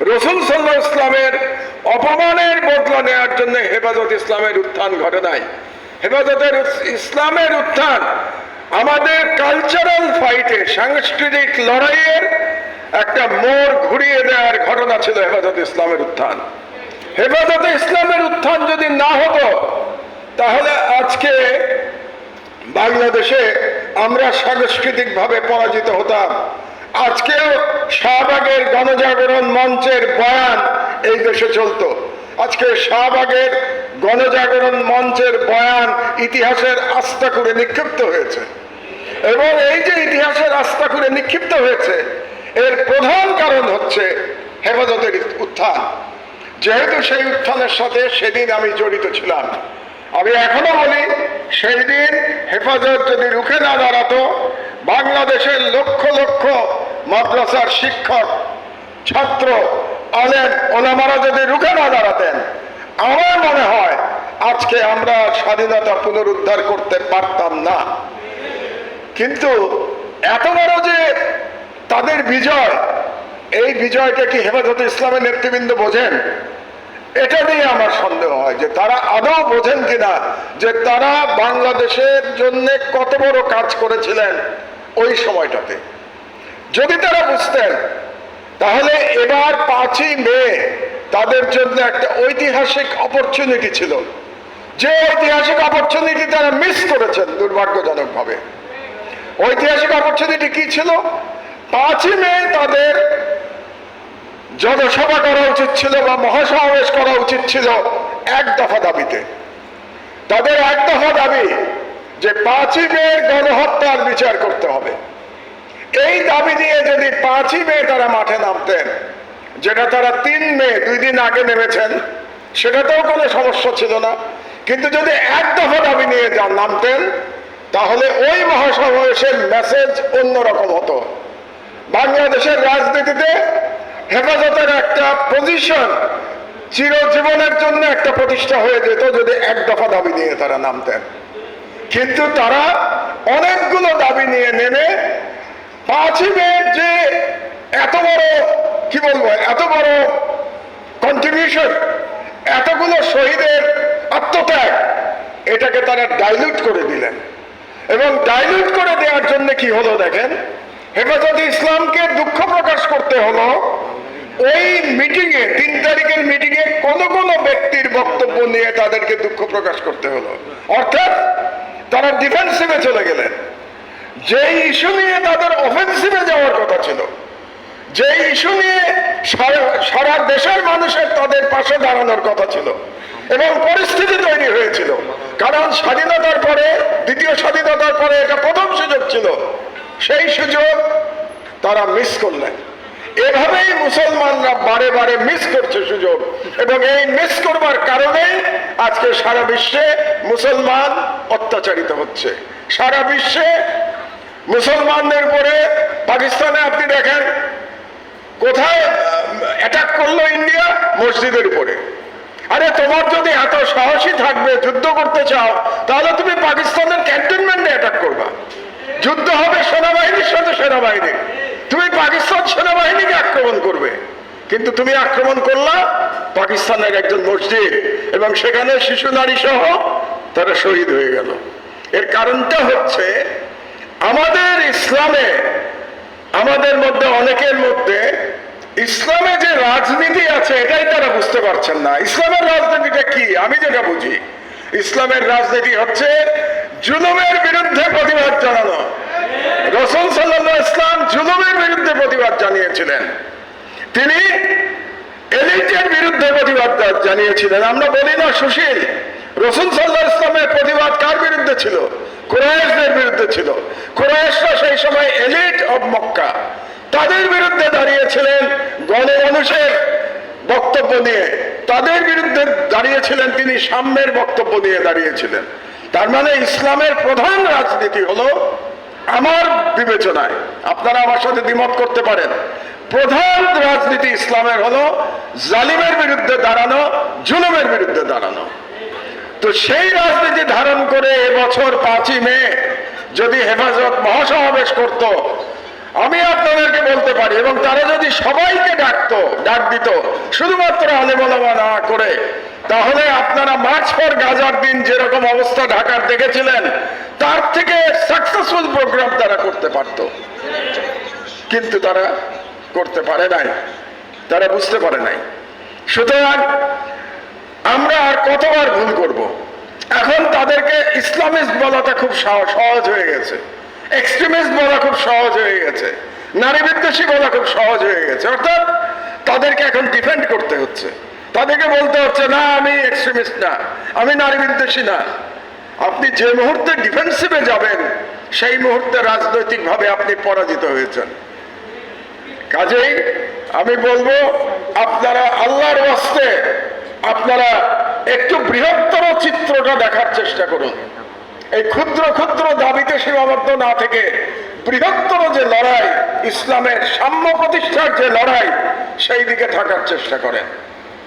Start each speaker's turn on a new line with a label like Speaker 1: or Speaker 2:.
Speaker 1: রসুল সাল্লাহ ইসলামের অপমানের বদলা নেওয়ার জন্য হেফাজত ইসলামের উত্থান ঘটে নাই। হেফাজতের ইসলামের উত্থান আমাদের কালচারাল ফাইটে সাংস্কৃতিক লড়াইয়ের একটা মোড় ঘুরিয়ে দেওয়ার ঘটনা ছিল হেফাজত ইসলামের উত্থান। হেফাজতে ইসলামের উত্থান যদি না হতো, তাহলে আজকে বাংলাদেশে আমরা সাংস্কৃতিকভাবে পরাজিত হতাম। আজকেও শাহবাগের গণজাগরণ মঞ্চের বয়ান এই দেশে চলতো। আজকে শাহবাগের গণজাগরণ মঞ্চের বয়ান ইতিহাসের আস্থা করে নিক্ষিপ্ত হয়েছে। এবং এই যে ইতিহাসের আস্থা করে নিক্ষিপ্ত হয়েছে, এর প্রধান কারণ হচ্ছে হেফাজতের উত্থান। যেহেতু সেই উত্থানের সাথে সেদিন আমি জড়িত ছিলাম। আমি এখনও বলি, সেই দিন হেফাজত যদি রুখে না দাঁড়াতো, বাংলাদেশের লক্ষ লক্ষ মাদ্রাসার শিক্ষক, ছাত্র, আলেম, ওলামারা যদি রুখে না দাঁড়াতেন, আমার মনে হয় আজকে আমরা স্বাধীনতা পুনরুদ্ধার করতে পারতাম না। কিন্তু এত বড় যে তাদের বিজয়, এই বিজয়টা কি হেফাজতে ইসলামের নেতৃবৃন্দ বোঝেন? এটা নিয়ে আমার সন্দেহ হয় যে তারা আদৌ বোঝেন কিনা যে তারা বাংলাদেশের জন্য কত বড় কাজ করেছিলেন ওই সময়টাতে। যদি তারা বুঝতেন, তাহলে এবার পাঁচই মে তাদের জন্য একটা ঐতিহাসিক অপরচুনিটি ছিল। যে ঐতিহাসিক অপরচুনিটি তারা মিস করেছেন দুর্ভাগ্যজনকভাবে। ঐতিহাসিক অপরচুনিটি কি ছিল? পাঁচই মে তাদের জনসভা করা উচিত ছিল বা মহাসমাবেশ করা উচিত ছিল এক দফা দাবিতে। তাদের এক দফা দাবি যে পাঁচই মে গণহত্যার বিচার করতে হবে। এই দাবি নিয়ে যদি পাঁচই মে তারা মাঠে নামতেন, যেটা তারা তিন মে, দুই দিন আগে নেমেছেন, সেটাতেও কোনো সমস্যা ছিল না। কিন্তু যদি এক দফা দাবি নিয়ে যা নামতেন, তাহলে ওই মহাসমাবেশের মেসেজ অন্যরকম হতো। বাংলাদেশের রাজনীতিতে হেফাজতের একটা পজিশন চিরজীবনের জন্য একটা প্রতিষ্ঠা হয়ে যেত যদি এক দফা দাবি নিয়ে তারা নামতেন। কিন্তু তারা অনেকগুলো দাবি নিয়ে নেমে পাঁচই মে যে এত বড়, কি বলব, এত বড় কন্ট্রিবিউশন এতগুলো শহীদের আত্মত্যাগ, এটাকে তারা ডাইলুট করে দিলেন। এবং ডাইলুট করে দেওয়ার জন্য কি হলো দেখেন? হেফাজতে ইসলামকে দুঃখ প্রকাশ করতে হলো। ওই মিটিং এ তিন তারিখের মিটিং এ কোন কোন ব্যক্তির বক্তব্য নিয়ে তাদেরকে দুঃখ প্রকাশ করতে হলো। অর্থাৎ তারা ডিফেন্সিভে চলে গেলেন। যে ইস্যু নিয়ে তাদের অফেন্সিভে যাওয়ার কথা ছিল যে ইস্যু নিয়ে সারা- দেশের মানুষের তাদের পাশে দাঁড়ানোর কথা ছিল এবং পরিস্থিতি তৈরি হয়েছিল। কারণ স্বাধীনতার পরে, দ্বিতীয় স্বাধীনতার পরে এটা প্রথম সুযোগ ছিল, সেই সুযোগ তারা মিস করলেন। এভাবেই মুসলমানরা বারে বারে মিস করছে সুযোগ এবং এই মিস করবার কারণেই আজকে সারা বিশ্বে মুসলমান অত্যাচারিত হচ্ছে। সারা বিশ্বে মুসলমানদের উপরে পাকিস্তানে আপনি দেখেন কোথায় অ্যাটাক করল ইন্ডিয়া মসজিদের উপরে। আরে তোমার যদি এত সাহসী থাকবে, যুদ্ধ করতে চাও, তাহলে তুমি পাকিস্তানের ক্যান্টনমেন্টে অ্যাটাক করবা। যুদ্ধ হবে সেনাবাহিনীর সাথে সেনাবাহিনী তুমি পাকিস্তান সেনাবাহিনীকে আক্রমণ করবে। কিন্তু তুমি আক্রমণ করলা পাকিস্তানের একজন মসজিদ এবং সেখানে শিশু নারী সহ তারা শহীদ হয়ে গেল। এর কারণটা হচ্ছে আমাদের ইসলামে, আমাদের মধ্যে অনেকের মধ্যে ইসলামে যে রাজনীতি আছে, এটাই তারা বুঝতে পারছেন না। ইসলামের রাজনীতিটা কি? আমি যেটা বুঝি, ইসলামের রাজনীতি হচ্ছে জুলুমের বিরুদ্ধে প্রতিবাদ জানানো। রসুল সাল্লাহ ইসলাম জুলুমের বিরুদ্ধে প্রতিবাদ জানিয়েছিলেন। তিনি এলিটের বিরুদ্ধে প্রতিবাদ জানিয়েছিলেন। আমরা বলি না সুশীল। রসুল কার বিরুদ্ধে ছিল, কুরাইশদের বিরুদ্ধে ছিল। কুরাইশরা সেই সময় এলিট অব মক্কা। তাদের বিরুদ্ধে দাঁড়িয়েছিলেন গণমানুষের বক্তব্য নিয়ে। তাদের বিরুদ্ধে দাঁড়িয়েছিলেন তিনি সাম্যের বক্তব্য নিয়ে দাঁড়িয়েছিলেন। তার মানে ইসলামের প্রধান রাজনীতি হলো আমার বিবেচনায়। আপনারা আমার সাথে দ্বিমত করতে পারেন। প্রধান রাজনীতি ইসলামের হলো জালিমের বিরুদ্ধে দাঁড়ানো, জুলুমের বিরুদ্ধে দাঁড়ানো। তো সেই রাজনীতি ধারণ করে এবছর পাঁচই মে যদি হেফাজত মহাসমাবেশ করত, আমি আপনাদেরকে বলতে পারি, এবং তারা যদি সবাইকে ডাকতো, ডাক দিত, শুধুমাত্র আলেমলামা না করে, তাহলে আপনারা মার্চ ফর গাজার দিন যেরকম অবস্থা ঢাকার দেখেছিলেন, তার থেকে সাকসেসফুল প্রোগ্রাম তারা করতে পারত। কিন্তু তারা করতে পারে নাই, তারা বুঝতে পারে নাই। সুতরাং আমরা আর কতবার ভুল করব? এখন তাদেরকে ইসলামিস্ট বলাটা খুব সহ- সহজ হয়ে গেছে। এক্সট্রিমিস্ট বলা খুব সহজ হয়ে গেছে। নারী বিদ্বেষী বলা খুব সহজ হয়ে গেছে। অর্থাৎ তাদেরকে এখন ডিফেন্ড করতে হচ্ছে। তাদেরকে বলতে হচ্ছে, না, আমি এক্সট্রিমিস্ট না। আমি নারী বিদ্বেষী না। আপনি যে মুহূর্তে ডিফেন্সিভে যাবেন, সেই মুহূর্তে রাজনৈতিকভাবে আপনি পরাজিত হয়েছেন। কাজেই আমি বলব, আপনারা আল্লাহর ওয়াস্তে আপনারা একটু বৃহত্তর চিত্রটা দেখার চেষ্টা করুন। এই ক্ষুদ্র ক্ষুদ্র দাবিতে সীমাবদ্ধ না থেকে বৃহত্তর যে লড়াই, ইসলামের সাম্য প্রতিষ্ঠার যে লড়াই, সেই দিকে থাকার চেষ্টা করেন।